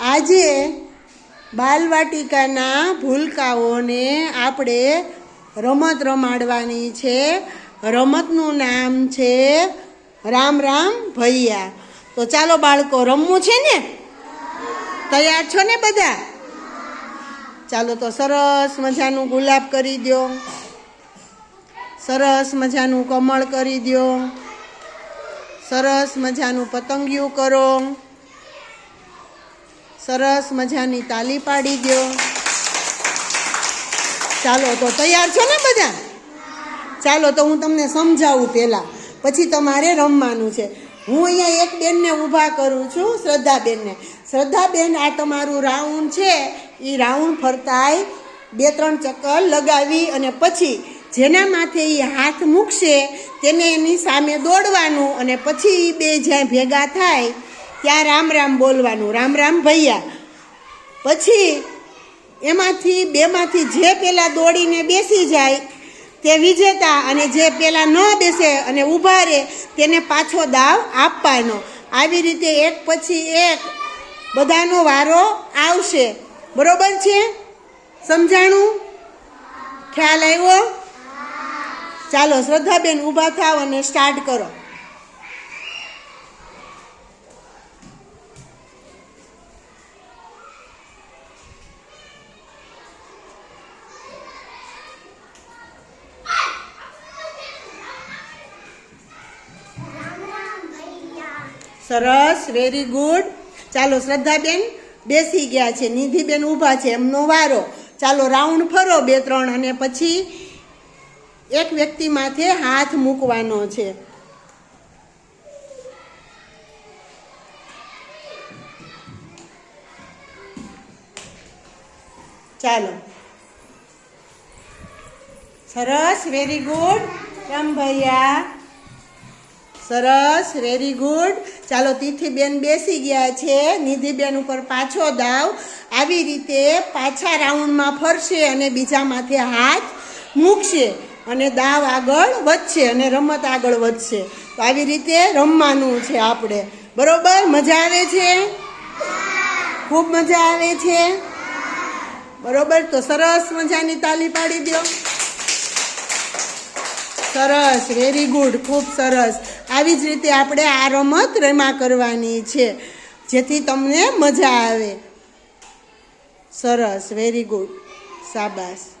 આજે બાલવાટિકાના ભૂલકાઓને આપણે રમત રમાડવાની છે. રમતનું નામ છે રામ રામ ભૈયા. તો ચાલો બાળકો, રમવું છે ને? તૈયાર છો ને બધા? ચાલો તો સરસ મજાનું ગુલાબ કરી દો સરસ મજાનું કમળ કરી દો સરસ મજાનું પતંગિયું કરો. સરસ મજાની તાલી પાડી દો ચાલો તો તૈયાર છો ને બધા? ચાલો તો હું તમને સમજાવું પહેલાં. પછી તમારે રમવાનું છે. હું અહીંયા એક બેનને ઊભા કરું છું, શ્રદ્ધાબેનને. શ્રદ્ધાબેન, આ તમારું રાઉન્ડ છે. એ રાઉન્ડ ફરતાય બે ત્રણ ચક્કર લગાવી અને પછી જેના માથે એ હાથ મૂકશે તેને એની સામે દોડવાનું અને પછી એ બે જ્યાં ભેગા થાય ત્યાં રામ રામ બોલવાનું, રામ રામ ભૈયા. પછી એમાંથી બેમાંથી જે પેલા દોડીને બેસી જાય તે વિજેતા અને જે પેલા ન બેસે અને ઊભા રહે તેને પાછો દાવ આપવાનો. આવી રીતે એક પછી એક બધાનો વારો આવશે. બરોબર છે? સમજાણું? ખ્યાલ આવ્યો? ચાલો, શ્રદ્ધાબેન ઊભા થાવ અને સ્ટાર્ટ કરો. સરસ વેરી ગુડ ચાલો શ્રદ્ધાબેન બેસી ગયા છે, નિધિબેન ઊભા છે, એમનો વારો. ચાલો રાઉન્ડ ફરો બે, ત્રણ, અને પછી એક વ્યક્તિ માથે હાથ મૂકવાનો છે. ચાલો. સરસ વેરી ગુડ રામ ભૈયા? સરસ વેરી ગુડ ચાલો, તિથિબેન બેસી ગયા છે. નિધિબેન ઉપર પાછો દાવ. આવી રીતે પાછા રાઉન્ડમાં ફરશે અને બીજા માથે હાથ મૂકશે અને દાવ આગળ વધશે અને રમત આગળ વધશે. તો આવી રીતે રમવાનું છે આપણે. બરોબર? મજા આવે છે? ખૂબ મજા આવે છે? બરોબર? તો સરસ મજાની તાલી પાડી દો. સરસ વેરી ગુડ ખૂબ સરસ. આવી જ રીતે આપણે આ રમત રમા કરવાની છે. જેથી તમને મજા આવે. સરસ વેરી ગુડ શાબાશ.